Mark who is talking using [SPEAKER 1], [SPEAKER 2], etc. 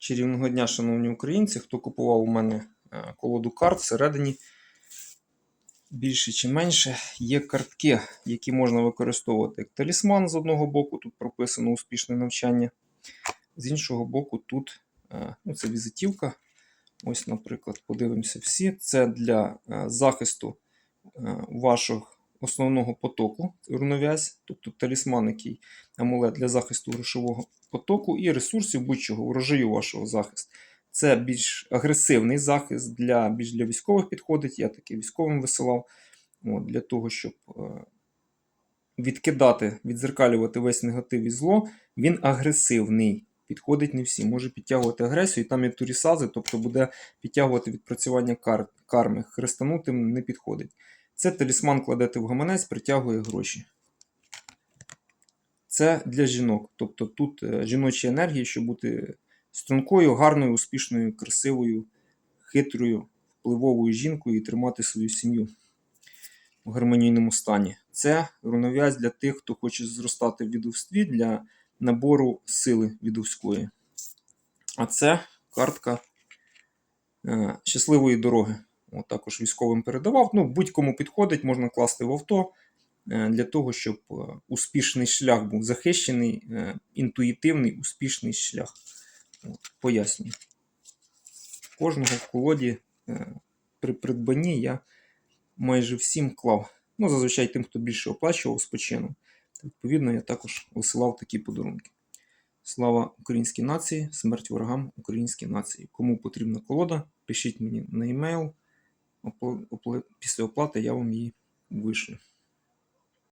[SPEAKER 1] Чарівного дня, шановні українці, хто купував у мене е, колоду карт, всередині більше чи менше є картки, які можна використовувати як талісман з одного боку, тут прописано успішне навчання. З іншого боку, тут е, ну, це візитівка. Ось, наприклад, подивимося всі. Це для е, захисту вашого основного потоку, рунов'язь, тобто талісман, який амулет для захисту грошового потоку і ресурсів будь-чого, урожаю вашого захисту. Це більш агресивний захист для більш для військових підходить. Я таки військовим висилав от, для того, щоб е, відкидати, відзеркалювати весь негатив і зло. Він агресивний. Підходить не всі. Може підтягувати агресію, і там є турісази, тобто буде підтягувати відпрацювання кар, карми. Хрестанутим не підходить. Це талісман кладете в гаманець, притягує гроші. Це для жінок. Тобто тут е, жіночі енергії, щоб бути стрункою, гарною, успішною, красивою, хитрою, впливовою жінкою і тримати свою сім'ю в гармонійному стані. Це рунов'язь для тих, хто хоче зростати в відовстві для набору сили відовської. А це картка е, щасливої дороги. От також військовим передавав. Ну, будь-кому підходить, можна класти в авто е, для того, щоб е, успішний шлях був захищений, е, інтуїтивний, успішний шлях. От, пояснюю. Кожного в колоді при придбанні я майже всім клав. Ну, зазвичай тим, хто більше оплачував спочину. Відповідно, я також висилав такі подарунки. Слава українській нації, смерть ворогам українській нації. Кому потрібна колода, пишіть мені на. Опла- опла- Після оплати я вам її вишлю.